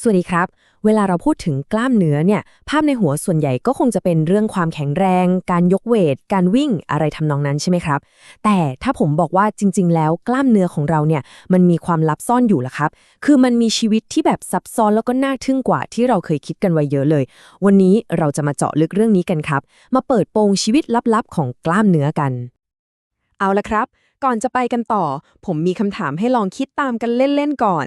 สวัสดีครับ เวลาเราพูดถึงกล้ามเนื้อเนี่ย ภาพในหัวส่วนใหญ่ก็คงจะเป็นเรื่องความแข็งแรง การยกเวท การวิ่งอะไรทำนองนั้นใช่ไหมครับ แต่ถ้าผมบอกว่าจริง ๆ แล้วกล้ามเนื้อของเราเนี่ยมันมีความลับซ่อนอยู่ละครับ คือมันมีชีวิตที่แบบซับซ้อนแล้วก็น่าทึ่งกว่าที่เราเคยคิดกันไว้เยอะเลย วันนี้เราจะมาเจาะลึกเรื่องนี้กันครับ มาเปิดโปงชีวิตลับๆของกล้ามเนื้อกัน เอาละครับ ก่อนจะไปกันต่อ ผมมีคำถามให้ลองคิดตามกันเล่น ๆ ก่อน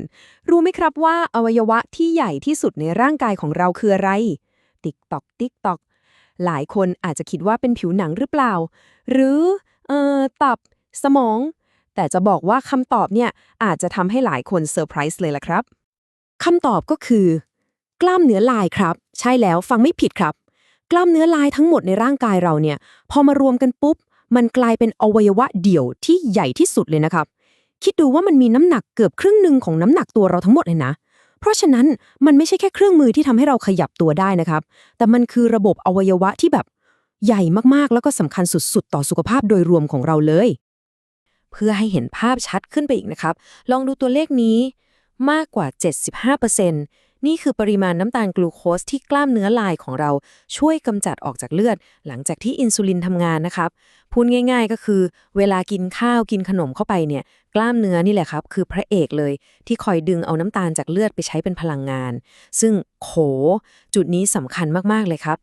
รู้ไหมครับว่าอวัยวะที่ใหญ่ที่สุดในร่างกายของเราคืออะไร ติ๊กตอก ติ๊กตอก หลายคนอาจจะคิดว่าเป็นผิวหนังหรือเปล่า หรือ เอ่อ ตับ สมอง แต่จะบอกว่าคำตอบเนี่ยอาจจะทำให้หลายคนเซอร์ไพรส์เลยล่ะครับคำตอบก็คือ กล้ามเนื้อลายครับ ใช่แล้วฟังไม่ผิดครับ กล้ามเนื้อลายทั้งหมดในร่างกายเราเนี่ย พอมารวมกันปุ๊บ มันกลายเป็นอวัยวะเดี่ยวที่ใหญ่ที่สุดเลยนะครับ คิดดูว่ามันมีน้ำหนักเกือบครึ่งหนึ่งของน้ำหนักตัวเราทั้งหมดเลยนะ เพราะฉะนั้นมันไม่ใช่แค่เครื่องมือที่ทำให้เราขยับตัวได้นะครับ แต่มันคือระบบอวัยวะที่แบบใหญ่มากๆ แล้วก็สำคัญสุดๆ ต่อสุขภาพโดยรวมของเราเลย เพื่อให้เห็นภาพชัดขึ้นไปอีกนะครับ ลองดูตัวเลขนี้มากกว่า 75% นี่คือปริมาณน้ำตาลกลูโคสที่กล้ามเนื้อลายของเราช่วยกำจัดออกจากเลือด หลังจากที่อินซูลินทำงานนะครับ พูดง่าย ๆ ก็คือ เวลากินข้าวกินขนมเข้าไปเนี่ย กล้ามเนื้อนี่แหละครับ คือพระเอกเลย ที่คอยดึงเอาน้ำตาลจากเลือดไปใช้เป็นพลังงาน ซึ่งโข จุดนี้สำคัญมากๆเลยครับ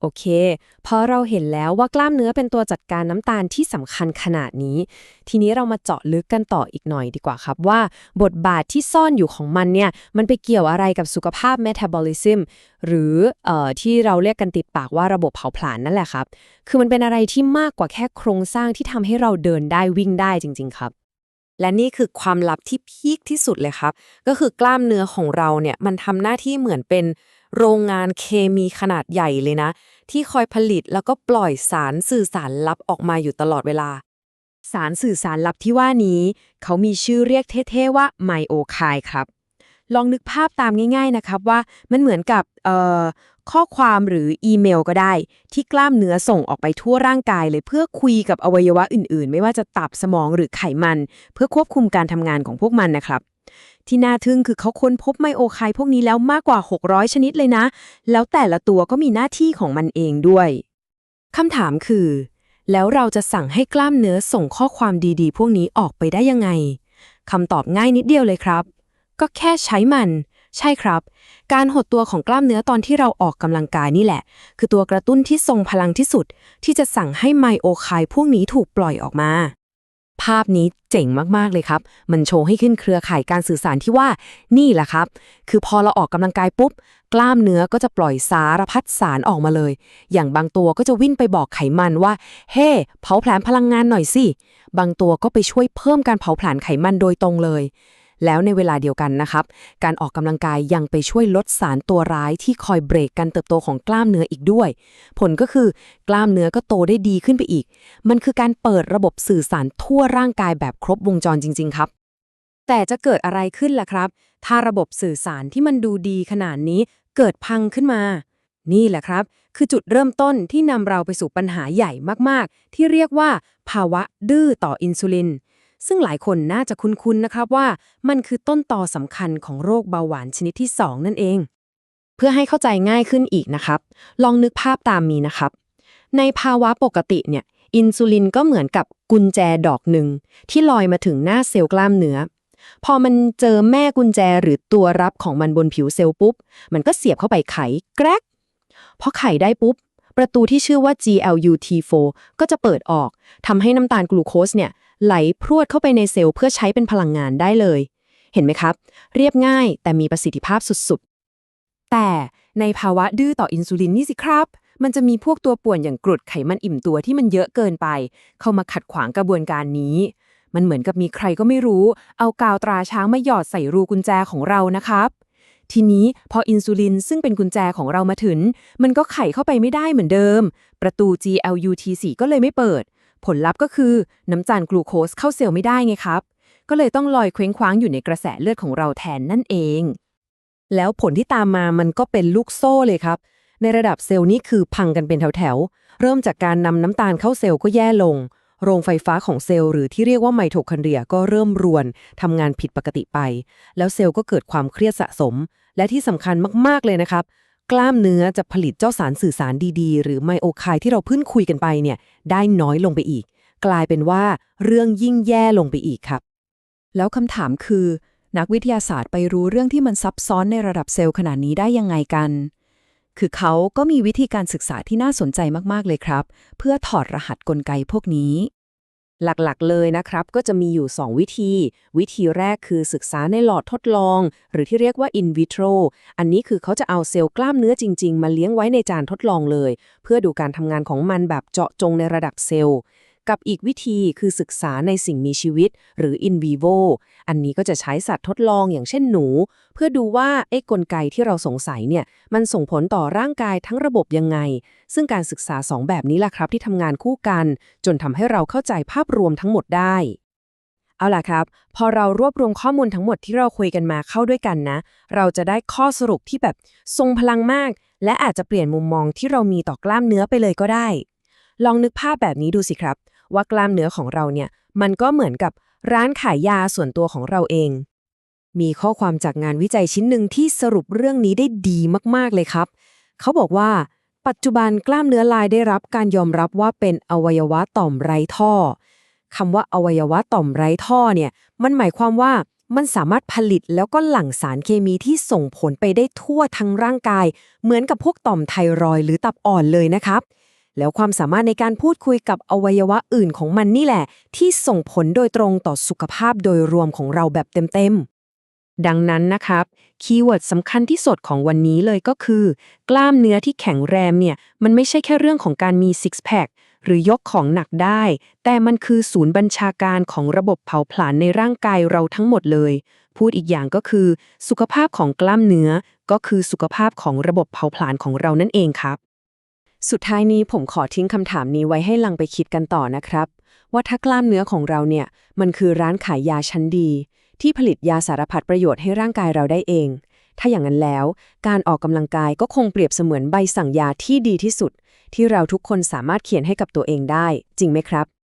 โอเค พอเราเห็นแล้วว่ากล้ามเนื้อเป็นตัวจัดการน้ำตาลที่สำคัญขนาดนี้ ทีนี้เรามาเจาะลึกกันต่ออีกหน่อยดีกว่าครับว่า บทบาทที่ซ่อนอยู่ของมันเนี่ย มันไปเกี่ยวอะไรกับสุขภาพ metabolism หรือเอ่อที่เราเรียกกันติดปากว่าระบบเผาผลาญนั่นแหละครับ คือมันเป็นอะไรที่มากกว่าแค่โครงสร้างที่ทำให้เราเดินได้วิ่งได้จริง ๆ ครับและนี่คือความลับที่พีคที่สุดเลยครับ ก็คือกล้ามเนื้อของเราเนี่ยมันทำหน้าที่เหมือนเป็น โรงงานเคมีขนาดใหญ่เลยนะ ที่คอยผลิตแล้วก็ปล่อยสารสื่อสารลับออกมาอยู่ตลอดเวลา สารสื่อสารลับที่ว่านี้ เขามีชื่อเรียกเท่ๆว่าไมโอไคครับ ลองนึกภาพตามง่าย ๆนะครับว่ามันเหมือนกับเอ่อข้อความหรืออีเมลก็ได้ ที่กล้ามเนื้อส่งออกไปทั่วร่างกายเลยเพื่อคุยกับอวัยวะอื่นๆ ไม่ว่าจะตับสมองหรือไขมัน เพื่อควบคุมการทำงานของพวกมันนะครับ ที่น่าทึ่งคือเขาค้นพบไมโอไคพวกนี้แล้วมากกว่า 600 ชนิดเลยนะ แล้วแต่ละตัวก็มีหน้าที่ของมันเองด้วยคำถามคือ แล้วเราจะสั่งให้กล้ามเนื้อส่งข้อความดีๆ พวกนี้ออกไปได้ยังไงคำตอบง่ายนิดเดียวเลยครับ ก็แค่ใช้มัน ใช่ครับ การหดตัวของกล้ามเนื้อตอนที่เราออกกำลังกายนี่แหละ คือตัวกระตุ้นที่ทรงพลังที่สุด ที่จะสั่งให้ไมโอไคพวกนี้ถูกปล่อยออกมา ภาพนี้เจ๋งมาก ๆ เลยครับ มันโชว์ให้ขึ้นเครือข่ายการสื่อสารที่ว่า นี่แหละครับ คือพอเราออกกำลังกายปุ๊บ กล้ามเนื้อก็จะปล่อยสารพัดสารออกมาเลย อย่างบางตัวก็จะวิ่งไปบอกไขมันว่า เฮ้เผาผลาญพลังงานหน่อยสิ บางตัวก็ไปช่วยเพิ่มการเผาผลาญไขมันโดยตรงเลย แล้วในเวลาเดียวกันนะครับ การออกกำลังกายยังไปช่วยลดสารตัวร้ายที่คอยเบรกการเติบโตของกล้ามเนื้ออีกด้วย ผลก็คือกล้ามเนื้อก็โตได้ดีขึ้นไปอีก มันคือการเปิดระบบสื่อสารทั่วร่างกายแบบครบวงจรจริง ๆ ครับ แต่จะเกิดอะไรขึ้นล่ะครับ ถ้าระบบสื่อสารที่มันดูดีขนาดนี้เกิดพังขึ้นมา นี่แหละครับ คือจุดเริ่มต้นที่นำเราไปสู่ปัญหาใหญ่มากๆ ที่เรียกว่า ภาวะดื้อต่ออินซูลิน ซึ่งหลายคนน่าจะคุ้นๆนะครับว่ามันคือต้นตอสำคัญของโรคเบาหวานชนิดที่ 2 นั่นเอง เพื่อให้เข้าใจง่ายขึ้นอีกนะครับ ลองนึกภาพตามมีนะครับ ในภาวะปกติเนี่ยอินซูลินก็เหมือนกับกุญแจดอกหนึ่ง ที่ลอยมาถึงหน้าเซลล์กล้ามเนื้อ พอมันเจอแม่กุญแจหรือตัวรับของมันบนผิวเซลล์ปุ๊บ มันก็เสียบเข้าไปไขแกรกพอไขได้ปุ๊บ ประตูที่ชื่อว่า GLUT4 ก็จะเปิดออกทำให้น้ำตาลกลูโคสเนี่ย ไหลพรวดเข้าไปในเซลล์เพื่อใช้เป็นพลังงานได้เลย เห็นไหมครับ เรียบง่ายแต่มีประสิทธิภาพสุดๆ แต่ในภาวะดื้อต่ออินซูลินนี่สิครับ มันจะมีพวกตัวป่วนอย่างกรดไขมันอิ่มตัวที่มันเยอะเกินไป เข้ามาขัดขวางกระบวนการนี้ มันเหมือนกับมีใครก็ไม่รู้ เอากาวตราช้างมาหยอดใส่รูกุญแจของเรานะครับ ทีนี้พออินซูลินซึ่งเป็นกุญแจของเรามาถึง มันก็ไขเข้าไปไม่ได้เหมือนเดิม ประตู GLUT4 ก็เลยไม่เปิด ผลลัพธ์ก็คือน้ำตาลกลูโคสเข้าเซลล์ไม่ได้ไงครับ ก็เลยต้องลอยเคว้งคว้างอยู่ในกระแสเลือดของเราแทนนั่นเอง แล้วผลที่ตามมามันก็เป็นลูกโซ่เลยครับ ในระดับเซลล์นี่คือพังกันเป็นแถวๆ เริ่มจากการนำน้ำตาลเข้าเซลล์ก็แย่ลง โรงไฟฟ้าของเซลล์หรือที่เรียกว่าไมโทคอนเดรียก็เริ่มรวนทำงานผิดปกติไป แล้วเซลล์ก็เกิดความเครียดสะสม และที่สำคัญมากๆเลยนะครับ กล้ามเนื้อจะผลิตเจ้าสารสื่อสารดีๆ หรือไมโอไคที่เราเพิ่งคุยกันไปเนี่ยได้น้อยลงไปอีก กลายเป็นว่าเรื่องยิ่งแย่ลงไปอีกครับ แล้วคำถามคือ นักวิทยาศาสตร์ไปรู้เรื่องที่มันซับซ้อนในระดับเซลล์ขนาดนี้ได้ยังไงกัน คือเขาก็มีวิธีการศึกษาที่น่าสนใจมากๆเลยครับ เพื่อถอดรหัสกลไกพวกนี้ หลักๆ เลยนะครับ ก็จะมีอยู่ 2 วิธี วิธีแรกคือศึกษาในหลอดทดลอง หรือที่เรียกว่า in vitro อันนี้คือเขาจะเอาเซลล์กล้ามเนื้อจริง ๆ มาเลี้ยงไว้ในจานทดลองเลย เพื่อดูการทำงานของมันแบบเจาะจงในระดับเซลล์ กับอีกวิธีคือศึกษาในสิ่งมีชีวิต หรือ in vivo อันนี้ก็จะใช้สัตว์ทดลองอย่างเช่นหนู เพื่อดูว่าไอ้กลไกที่เราสงสัยเนี่ยมันส่งผลต่อร่างกายทั้งระบบยังไง ซึ่งการศึกษาสองแบบนี้แหละครับที่ทำงานคู่กัน จนทำให้เราเข้าใจภาพรวมทั้งหมดได้เอาล่ะครับ พอเรารวบรวมข้อมูลทั้งหมดที่เราคุยกันมาเข้าด้วยกันนะ เราจะได้ข้อสรุปที่แบบทรงพลังมาก และอาจจะเปลี่ยนมุมมองที่เรามีต่อกล้ามเนื้อไปเลยก็ได้ ลองนึกภาพแบบนี้ดูสิครับ ว่ากล้ามเนื้อของเราเนี่ย มันก็เหมือนกับร้านขายยาส่วนตัวของเราเอง มีข้อความจากงานวิจัยชิ้นหนึ่งที่สรุปเรื่องนี้ได้ดีมากๆเลยครับ เขาบอกว่า ปัจจุบันกล้ามเนื้อลายได้รับการยอมรับว่าเป็นอวัยวะต่อมไร้ท่อคำว่าอวัยวะต่อมไร้ท่อเนี่ย มันหมายความว่ามันสามารถผลิตแล้วก็หลั่งสารเคมีที่ส่งผลไปได้ทั่วทั้งร่างกาย เหมือนกับพวกต่อมไทรอยหรือตับอ่อนเลยนะครับ แล้วความสามารถในการพูดคุยกับอวัยวะอื่นของมันนี่แหละ ที่ส่งผลโดยตรงต่อสุขภาพโดยรวมของเราแบบเต็มๆ ดังนั้นนะครับ คีย์เวิร์ดสำคัญที่สุดของวันนี้เลยก็คือ กล้ามเนื้อที่แข็งแรงเนี่ย มันไม่ใช่แค่เรื่องของการมีซิกแพคหรือยกของหนักได้ แต่มันคือศูนย์บัญชาการของระบบเผาผลาญในร่างกายเราทั้งหมดเลย พูดอีกอย่างก็คือ สุขภาพของกล้ามเนื้อ ก็คือสุขภาพของระบบเผาผลาญของเรานั่นเองครับ สุดท้ายนี้ผมขอทิ้งคำถามนี้ไว้ให้ลังไปคิดกันต่อนะครับ ว่าถ้ากล้ามเนื้อของเราเนี่ย มันคือร้านขายยาชั้นดี ที่ผลิตยาสารพัดประโยชน์ให้ร่างกายเราได้เอง ถ้าอย่างนั้นแล้ว การออกกำลังกายก็คงเปรียบเสมือนใบสั่งยาที่ดีที่สุด ที่เราทุกคนสามารถเขียนให้กับตัวเองได้ จริงไหมครับ